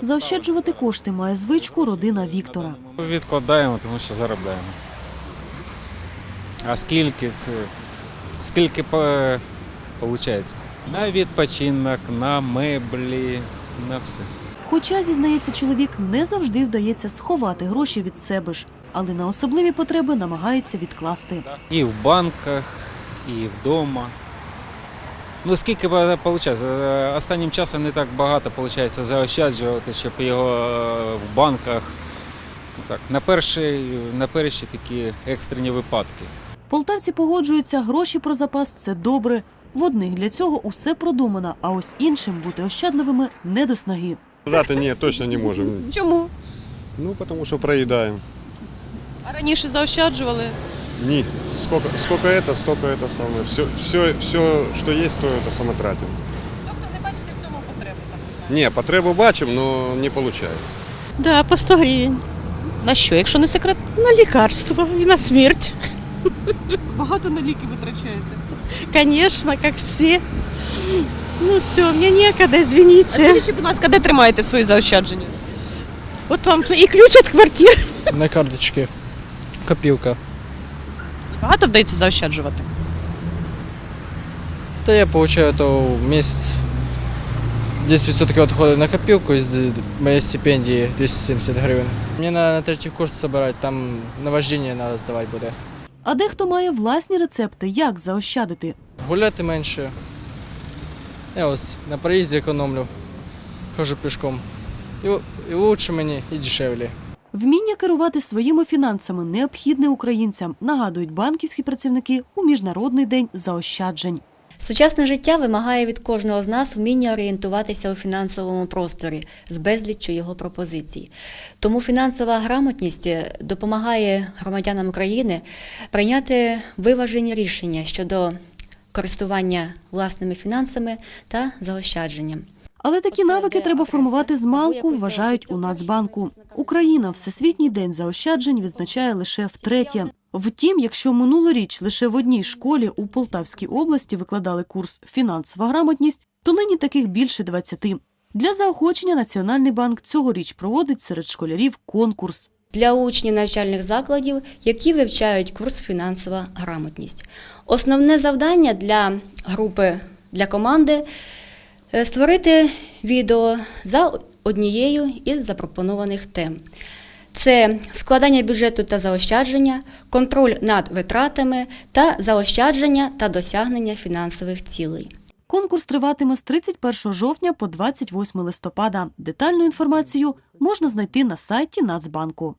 Заощаджувати кошти має звичку родина Віктора. Відкладаємо, тому що заробляємо. А скільки це? Скільки виходить? На відпочинок, на меблі, на все. Хоча, зізнається чоловік, не завжди вдається сховати гроші від себе ж, але на особливі потреби намагається відкласти. І в банках, і вдома. Ну, скільки виходить? Останнім часом не так багато виходить заощаджувати, щоб його е, в банках. ну, Так, на перші, на перші такі екстрені випадки. Полтавці погоджуються, гроші про запас це добре. В одних для цього усе продумано, а ось іншим бути ощадливими не до снаги. Дати ні, точно не можемо. Чому? Ну, тому що проїдаємо. А раніше заощаджували. Ні. Сколько, сколько это, столько это самое. Все, все, все, що є, то это саме тратимо. Тобто не бачите в цьому потреби, так знаєте. Ні, потребу бачимо, але не виходить. Да, по 100 гривень. На що, якщо не секрет? На лекарства и на смерть. Багато на ліки витрачаєте. Конечно, как все. Ну все, мне некогда, А извините. скажіть, будь ласка, де тримаєте свої заощадження? Вот вам и ключ от квартиры. на карточці. Копілка. Багато вдається заощаджувати. Та я получаю то в місяць 10% відходить на копілку з моєї стипендії 270 гривень. Мені на, на третій курс збирати, там на вождіння треба здавати буде. А дехто має власні рецепти, як заощадити. Гуляти менше. Я ось на проїзді економлю. Хожу пішком. І, і лучше мені, і дешевле. Вміння керувати своїми фінансами необхідне українцям, нагадують банківські працівники у міжнародний день заощаджень. Сучасне життя вимагає від кожного з нас вміння орієнтуватися у фінансовому просторі з безліччю його пропозицій. Тому фінансова грамотність допомагає громадянам України прийняти виважені рішення щодо користування власними фінансами та заощадженням. Але такі навики треба формувати з малку, вважають у Нацбанку. Україна Всесвітній день заощаджень відзначає лише втретє. Втім, якщо минулоріч лише в одній школі у Полтавській області викладали курс фінансова грамотність, то нині таких більше 20. Для заохочення Національний банк цьогоріч проводить серед школярів конкурс. для учнів навчальних закладів, які вивчають курс фінансова грамотність. Основне завдання для групи для команди створити відео за однією із запропонованих тем. Це складання бюджету та заощадження, контроль над витратами та заощадження та досягнення фінансових цілей. Конкурс триватиме з 31 жовтня по 28 листопада. Детальну інформацію можна знайти на сайті Нацбанку.